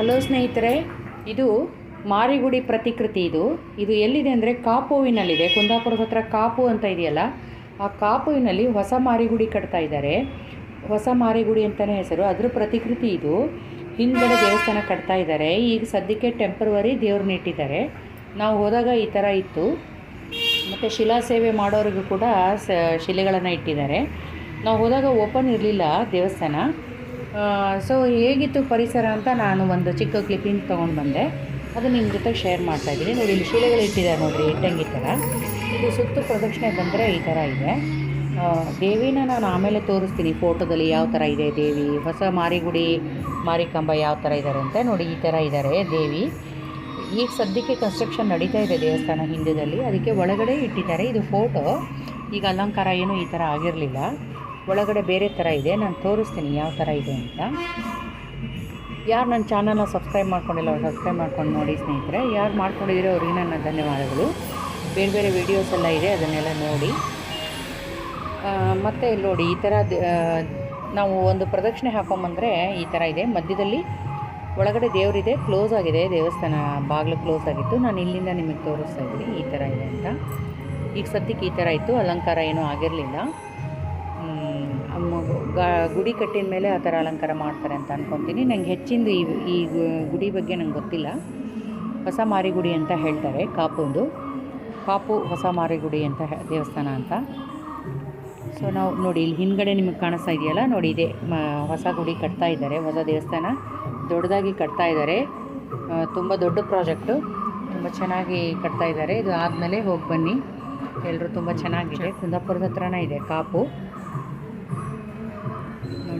Hello ಸ್ನೇಹಿತರೆ, ಇದು ಮಾರಿಗುಡಿ ಪ್ರತಿಕೃತಿ ಇದು. ಇದು ಎಲ್ಲಿದೆ ಅಂದರೆ ಕಾಪುವಿನಲ್ಲಿದೆ. ಕುಂದಾಪುರದ ಹತ್ರ ಕಾಪು ಅಂತ ಇದೆಯಲ್ಲ, ಆ ಕಾಪುವಿನಲ್ಲಿ ಹೊಸ ಮಾರಿಗುಡಿ ಕಟ್ತಾ ಇದ್ದಾರೆ. ಹೊಸ ಮಾರಿಗುಡಿ ಅಂತಲೇ ಹೆಸರು. ಅದ್ರ ಪ್ರತಿಕೃತಿ ಇದು. ಹಿಂದ್ಗಡೆ ದೇವಸ್ಥಾನ ಕಟ್ತಾ ಇದ್ದಾರೆ. ಈಗ ಸದ್ಯಕ್ಕೆ ಟೆಂಪ್ರವರಿ ದೇವ್ರನ್ನ ಇಟ್ಟಿದ್ದಾರೆ. ನಾವು ಹೋದಾಗ ಈ ಥರ ಇತ್ತು. ಮತ್ತು ಶಿಲಾ ಸೇವೆ ಮಾಡೋರಿಗೂ ಕೂಡ ಶಿಲೆಗಳನ್ನು ಇಟ್ಟಿದ್ದಾರೆ. ನಾವು ಹೋದಾಗ ಓಪನ್ ಇರಲಿಲ್ಲ ದೇವಸ್ಥಾನ. ಸೊ ಹೇಗಿತ್ತು ಪರಿಸರ ಅಂತ ನಾನು ಒಂದು ಚಿಕ್ಕ ಕ್ಲಿಪ್ಪಿಂಗ್ ತೊಗೊಂಡು ಬಂದೆ. ಅದು ನಿಮ್ಮ ಜೊತೆ ಶೇರ್ ಮಾಡ್ತಾ ಇದ್ದೀನಿ. ನೋಡಿ, ಇಲ್ಲಿ ಶಿಲೆಗಳು ಇಟ್ಟಿದ್ದಾರೆ ನೋಡಿರಿ, ಇಟ್ಟಂಗಿ ಥರ ಇದು ಸುತ್ತು ಪ್ರದಕ್ಷಿಣೆ ಬಂದರೆ ಈ ಥರ ಇದೆ. ದೇವಿನ ನಾನು ಆಮೇಲೆ ತೋರಿಸ್ತೀನಿ ಫೋಟೋದಲ್ಲಿ ಯಾವ ಥರ ಇದೆ ದೇವಿ. ಹೊಸ ಮಾರಿಗುಡಿ, ಮಾರಿಕಂಬ ಯಾವ ಥರ ಇದ್ದಾರೆ ಅಂತ ನೋಡಿ, ಈ ಥರ ಇದ್ದಾರೆ ದೇವಿ. ಈಗ ಸದ್ಯಕ್ಕೆ ಕನ್ಸ್ಟ್ರಕ್ಷನ್ ನಡೀತಾ ಇದೆ ದೇವಸ್ಥಾನ ಹಿಂದೆದಲ್ಲಿ. ಅದಕ್ಕೆ ಒಳಗಡೆ ಇಟ್ಟಿದ್ದಾರೆ. ಇದು ಫೋಟೋ ಈಗ ಅಲಂಕಾರ ಏನು ಈ ಥರ ಆಗಿರಲಿಲ್ಲ. ಒಳಗಡೆ ಬೇರೆ ಥರ ಇದೆ. ನಾನು ತೋರಿಸ್ತೀನಿ ಯಾವ ಥರ ಇದೆ ಅಂತ. ಯಾರು ನನ್ನ ಚಾನಲ್ನ ಸಬ್ಸ್ಕ್ರೈಬ್ ಮಾಡ್ಕೊಂಡಿಲ್ಲ ಅವ್ರು ಸಬ್ಸ್ಕ್ರೈಬ್ ಮಾಡ್ಕೊಂಡು ನೋಡಿ ಸ್ನೇಹಿತರೆ. ಯಾರು ಮಾಡ್ಕೊಂಡಿದ್ದೀರೋ ಅವ್ರಿಗೆ ನನ್ನ ಧನ್ಯವಾದಗಳು. ಬೇರೆ ಬೇರೆ ವೀಡಿಯೋಸ್ ಎಲ್ಲ ಇದೆ, ಅದನ್ನೆಲ್ಲ ನೋಡಿ. ಮತ್ತು ಇಲ್ಲಿ ನೋಡಿ, ಈ ಥರ ನಾವು ಒಂದು ಪ್ರದಕ್ಷಿಣೆ ಹಾಕೊಂಬಂದರೆ ಈ ಥರ ಇದೆ. ಮಧ್ಯದಲ್ಲಿ ಒಳಗಡೆ ದೇವರಿದೆ ಕ್ಲೋಸ್ ಆಗಿದೆ. ದೇವಸ್ಥಾನ ಬಾಗಿಲು ಕ್ಲೋಸ್ ಆಗಿತ್ತು. ನಾನು ಇಲ್ಲಿಂದ ನಿಮಗೆ ತೋರಿಸ್ತಾ ಇದ್ದೀನಿ ಈ ಥರ ಇದೆ ಅಂತ. ಈಗ ಸದ್ಯಕ್ಕೆ ಈ ಥರ ಇತ್ತು. ಅಲಂಕಾರ ಏನೂ ಆಗಿರಲಿಲ್ಲ. ಗುಡಿ ಕಟ್ಟಿದ ಮೇಲೆ ಆ ಥರ ಅಲಂಕಾರ ಮಾಡ್ತಾರೆ ಅಂತ ಅನ್ಕೊತೀನಿ. ನಂಗೆ ಹೆಚ್ಚಿಂದು ಈ ಈ ಗುಡಿ ಬಗ್ಗೆ ನಂಗೆ ಗೊತ್ತಿಲ್ಲ. ಹೊಸ ಮಾರಿಗುಡಿ ಅಂತ ಹೇಳ್ತಾರೆ ಕಾಪುಂದು. ಕಾಪು ಹೊಸ ಮಾರಿಗುಡಿ ಅಂತ ದೇವಸ್ಥಾನ ಅಂತ. ಸೊ ನಾವು ನೋಡಿ, ಇಲ್ಲಿ ಹಿಂದ್ಗಡೆ ನಿಮಗೆ ಕಾಣಿಸ್ತಾ ಇದೆಯಲ್ಲ? ನೋಡಿ, ಇದೆ ಹೊಸ ಗುಡಿ ಕಟ್ತಾ ಇದ್ದಾರೆ. ಹೊಸ ದೇವಸ್ಥಾನ. ದೊಡ್ಡದಾಗಿ ಕಟ್ತಾ ಇದ್ದಾರೆ. ತುಂಬ ದೊಡ್ಡ ಪ್ರಾಜೆಕ್ಟು. ತುಂಬ ಚೆನ್ನಾಗಿ ಕಟ್ತಾ ಇದ್ದಾರೆ. ಇದು ಆದಮೇಲೆ ಹೋಗಿ ಬನ್ನಿ. ಎಲ್ಲರೂ ತುಂಬ ಚೆನ್ನಾಗಿದೆ. ಕುಂದಾಪುರದ ಹತ್ರನೇ ಇದೆ ಕಾಪು.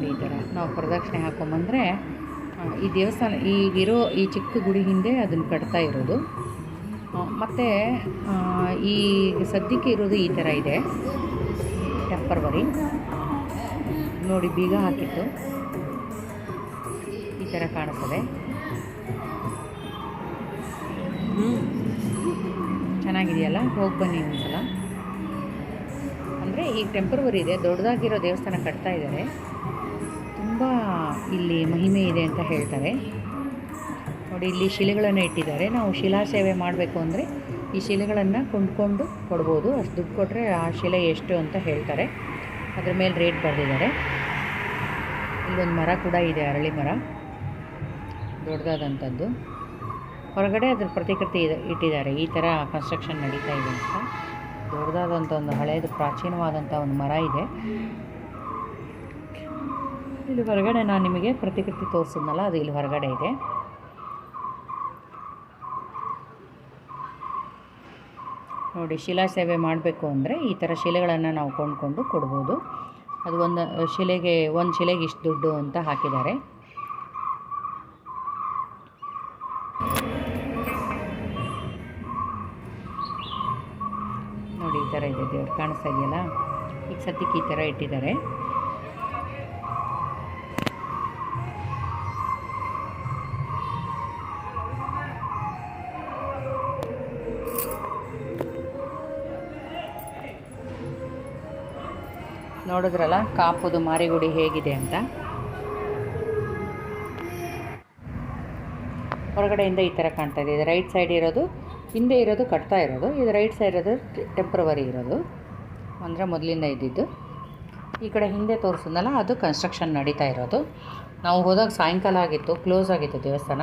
ಈ ಥರ ನಾವು ಪ್ರದಕ್ಷಿಣೆ ಹಾಕೊಂಬಂದರೆ ಈ ದೇವಸ್ಥಾನ ಈಗಿರೋ ಈ ಚಿಕ್ಕ ಗುಡಿ ಹಿಂದೆ ಅದನ್ನು ಕಟ್ತಾ ಇರೋದು. ಮತ್ತು ಈ ಸದ್ಯಕ್ಕೆ ಇರೋದು ಈ ಥರ ಇದೆ. ಟೆಂಪರ್ವರಿ ನೋಡಿ, ಬೀಗ ಹಾಕಿತ್ತು ಈ ಥರ ಕಾಣಿಸ್ತದೆ ಚೆನ್ನಾಗಿದೆಯಲ್ಲ? ಹೋಗಿ ಬನ್ನಿ ಒಂದ್ಸಲ ಅಂದರೆ ಈಗ ಟೆಂಪರ್ವರಿ ಇದೆ. ದೊಡ್ಡದಾಗಿರೋ ದೇವಸ್ಥಾನ ಕಟ್ತಾ ಇದ್ದಾರೆ. ಇಲ್ಲಿ ಮಹಿಮೆ ಇದೆ ಅಂತ ಹೇಳ್ತಾರೆ. ನೋಡಿ, ಇಲ್ಲಿ ಶಿಲೆಗಳನ್ನು ಇಟ್ಟಿದ್ದಾರೆ. ನಾವು ಶಿಲಾ ಸೇವೆ ಮಾಡಬೇಕು ಅಂದರೆ ಈ ಶಿಲೆಗಳನ್ನು ಕೊಂಡ್ಕೊಂಡು ಕೊಡ್ಬೋದು. ಅಷ್ಟು ದುಡ್ಡು ಕೊಟ್ಟರೆ ಆ ಶಿಲೆ ಎಷ್ಟು ಅಂತ ಹೇಳ್ತಾರೆ. ಅದ್ರ ಮೇಲೆ ರೇಟ್ ಬರೆದಿದ್ದಾರೆ. ಇಲ್ಲೊಂದು ಮರ ಕೂಡ ಇದೆ, ಅರಳಿ ಮರ. ದೊಡ್ಡದಾದಂಥದ್ದು. ಹೊರಗಡೆ ಅದ್ರ ಪ್ರತಿಕೃತಿ ಇದೆ, ಇಟ್ಟಿದ್ದಾರೆ. ಈ ಥರ ಕನ್ಸ್ಟ್ರಕ್ಷನ್ ನಡೀತಾ ಇದೆ ಅಂತ. ದೊಡ್ಡದಾದಂಥ ಒಂದು ಹಳೆಯದು ಪ್ರಾಚೀನವಾದಂಥ ಒಂದು ಮರ ಇದೆ. ಇಲ್ಲಿ ಹೊರಗಡೆ ನಾನು ನಿಮಗೆ ಪ್ರತಿಕೃತಿ ತೋರಿಸಿದ್ನಲ್ಲ, ಅದು ಇಲ್ಲಿ ಹೊರಗಡೆ ಇದೆ. ನೋಡಿ, ಶಿಲಾ ಸೇವೆ ಮಾಡಬೇಕು ಅಂದರೆ ಈ ಥರ ಶಿಲೆಗಳನ್ನು ನಾವು ಕೊಂಡ್ಕೊಂಡು ಕೊಡ್ಬೋದು. ಅದು ಒಂದು, ಶಿಲೆಗೆ ಒಂದು ಶಿಲೆಗೆ ಇಷ್ಟು ದುಡ್ಡು ಅಂತ ಹಾಕಿದ್ದಾರೆ. ನೋಡಿ, ಈ ಥರ ಇದೆ ದೇವ್ರು, ಕಾಣಿಸ್ತಾ ಇದೆಯಲ್ಲ? ಈಗ ಸದ್ಯಕ್ಕೆ ಈ ಥರ ಇಟ್ಟಿದ್ದಾರೆ. ನೋಡಿದ್ರಲ್ಲ, ಕಾಪುದು ಮಾರಿಗುಡಿ ಹೇಗಿದೆ ಅಂತ. ಹೊರಗಡೆಯಿಂದ ಈ ಥರ ಕಾಣ್ತಾ ಇದೆ. ಇದು ರೈಟ್ ಸೈಡ್ ಇರೋದು, ಹಿಂದೆ ಇರೋದು ಕಟ್ತಾ ಇರೋದು. ಇದು ರೈಟ್ ಸೈಡ್ ಇರೋದು ಟೆಂಪ್ರವರಿ ಇರೋದು. ಅಂದರೆ ಮೊದಲಿಂದ ಇದ್ದಿದ್ದು. ಈ ಕಡೆ ಹಿಂದೆ ತೋರಿಸಿದ್ನಲ್ಲ, ಅದು ಕನ್ಸ್ಟ್ರಕ್ಷನ್ ನಡೀತಾ ಇರೋದು. ನಾವು ಹೋದಾಗ ಸಾಯಂಕಾಲ ಆಗಿತ್ತು ಕ್ಲೋಸ್ ಆಗಿತ್ತು ದೇವಸ್ಥಾನ.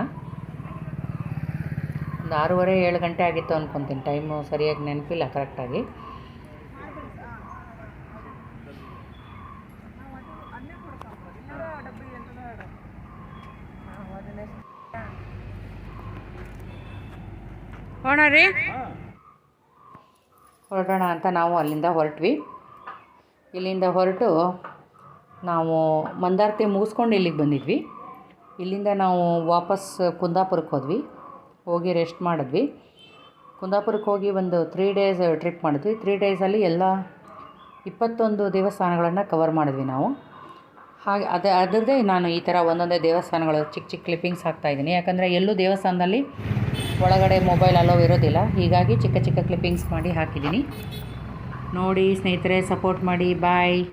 ಒಂದು ಆರೂವರೆ ಏಳು ಗಂಟೆ ಆಗಿತ್ತು ಅಂದ್ಕೊತೀನಿ ಟೈಮು ಸರಿಯಾಗಿ ನೆನಪಿಲ್ಲ ಕರೆಕ್ಟಾಗಿ ಹೋಣ ರೀ. ಹೊರಡೋಣ ಅಂತ ನಾವು ಅಲ್ಲಿಂದ ಹೊರಟ್ವಿ. ಇಲ್ಲಿಂದ ಹೊರಟು ನಾವು ಮಂದಾರ್ತಿ ಮುಗಿಸ್ಕೊಂಡು ಇಲ್ಲಿಗೆ ಬಂದಿದ್ವಿ. ಇಲ್ಲಿಂದ ನಾವು ವಾಪಸ್ ಕುಂದಾಪುರಕ್ಕೆ ಹೋದ್ವಿ. ಹೋಗಿ ರೆಸ್ಟ್ ಮಾಡಿದ್ವಿ. ಕುಂದಾಪುರಕ್ಕೆ ಹೋಗಿ ಒಂದು ತ್ರೀ ಡೇಸ್ ಟ್ರಿಪ್ ಮಾಡಿದ್ವಿ. ತ್ರೀ ಡೇಸಲ್ಲಿ ಎಲ್ಲ ಇಪ್ಪತ್ತೊಂದು ದೇವಸ್ಥಾನಗಳನ್ನು ಕವರ್ ಮಾಡಿದ್ವಿ ನಾವು. ಹಾಗೆ ಅದೇ, ಅದರದ್ದೇ ನಾನು ಈ ಥರ ಒಂದೊಂದೇ ದೇವಸ್ಥಾನಗಳು ಚಿಕ್ಕ ಚಿಕ್ಕ ಕ್ಲಿಪ್ಪಿಂಗ್ಸ್ ಹಾಕ್ತಾಯಿದ್ದೀನಿ ಯಾಕಂದರೆ ಎಲ್ಲೂ ದೇವಸ್ಥಾನದಲ್ಲಿ ಒಳಗಡೆ ಮೊಬೈಲ್ ಅಲೋ ಇರೋದಿಲ್ಲ. ಹೀಗಾಗಿ ಚಿಕ್ಕ ಚಿಕ್ಕ ಕ್ಲಿಪ್ಪಿಂಗ್ಸ್ ಮಾಡಿ ಹಾಕಿದ್ದೀನಿ. ನೋಡಿ ಸ್ನೇಹಿತರೆ ಸಪೋರ್ಟ್ ಮಾಡಿ ಬಾಯ್